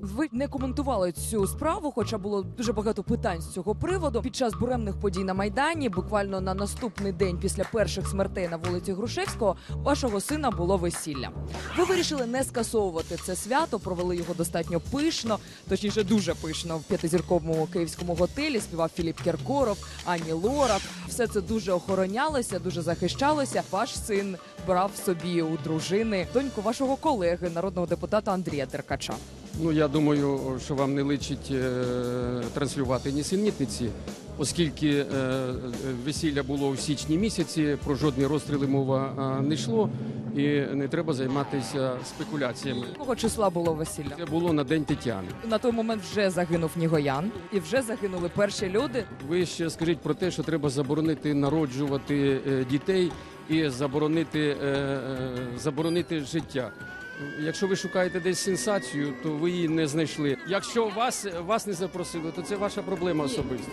Ви не коментували цю справу, хоча було дуже багато питань з цього приводу. Під час буремних подій на майдані, буквально на наступний день після перших смертей на вулиці Грушевського, вашого сина було весілля. Ви вирішили не скасовувати це свято, провели його достатньо пишно, точніше, дуже пишно в п'ятизірковому київському готелі. Співав Філіп Кіркоров, Ані Лорак. Все це дуже охоронялося, дуже захищалося. Ваш син брав собі у дружини доньку вашого колеги, народного депутата Андрія Деркача. Ну я думаю, що вам не личить е, транслювати нісенітниці, оскільки е, весілля було у січні місяці, про жодні розстріли мова е, не йшло, і не треба займатися спекуляціями. Якого числа було весілля? Це було на день Тетяни. На той момент вже загинув Нігоян, і вже загинули перші люди. Ви ще скажіть про те, що треба заборонити народжувати дітей і заборонити, заборонити життя. Якщо ви шукаєте десь сенсацію, то ви її не знайшли. Якщо вас, вас не запросили, то це ваша проблема особиста.